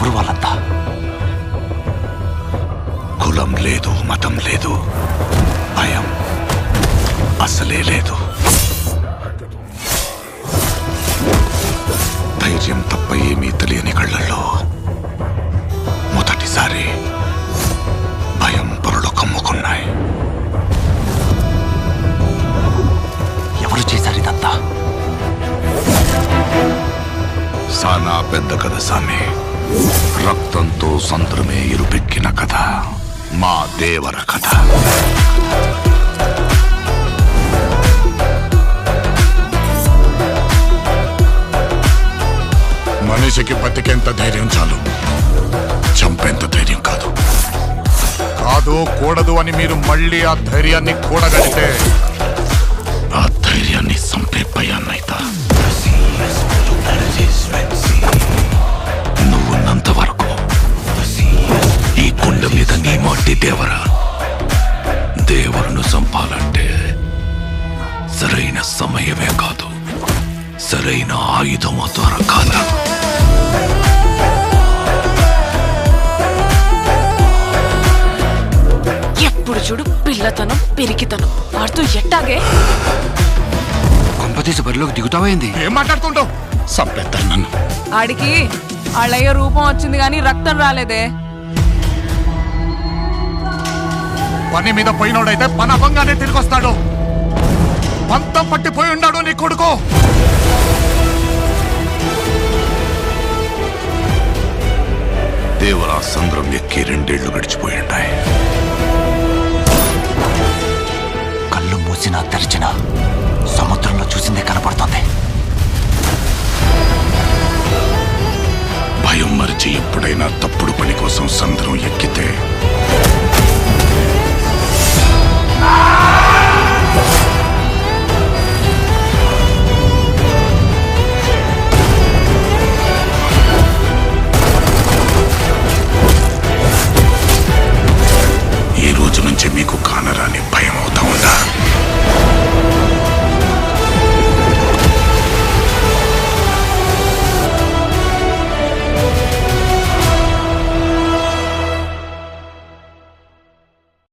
ఎవరు వాళ్ళంత? కులం లేదు మతం లేదు భయం అసలే లేదు. ధైర్యం తప్ప ఏమీ తెలియని కళ్ళల్లో మొదటిసారి భయం పొరలు కమ్ముకున్నాయి ఎవరు చేశారు ఇదంతా? సానా పెద్ద కథ సామే. రక్తంతో సంద్రమే ఇరుపెక్కిన కథ. మా దేవర కథ. మనిషికి బతికేంత ధైర్యం చాలు. చంపేంత ధైర్యం కాదు. కాదు కూడదు అని మీరు మళ్ళీ ఆ ధైర్యాన్ని కూడగలిగితే ఆ ధైర్యాన్ని చంపే సరైన ఆయుధము దొరకాల ఎప్పుడు చూడు పిల్లతనం పెరిగితనం వాడుతూ ఎట్టాగే? కొంపతీసి బరిలోకి దిగుతావైంది ఏం మాట్లాడుతుంటావు? నన్ను. ఆడికి వాళ్ళయ్య రూపం వచ్చింది కానీ రక్తం రాలేదే. పని మీద పోయినోడైతే పని అవ్వంగానే తిరిగి వస్తాడు పంతం పట్టిపోయి ఉన్నాడు నీ కొడుకు. దేవుల సంద్రం ఎక్కి రెండేళ్ళు గడిచిపోయింటాయి. కళ్ళు మూసినా తెరిచిన సముద్రంలో చూసిందే కనపడుతుంది. భయం మరిచి ఎప్పుడైనా తప్పుడు పని కోసం సంద్రం ఎక్కితే నుంచి మీకు కానరాని భయం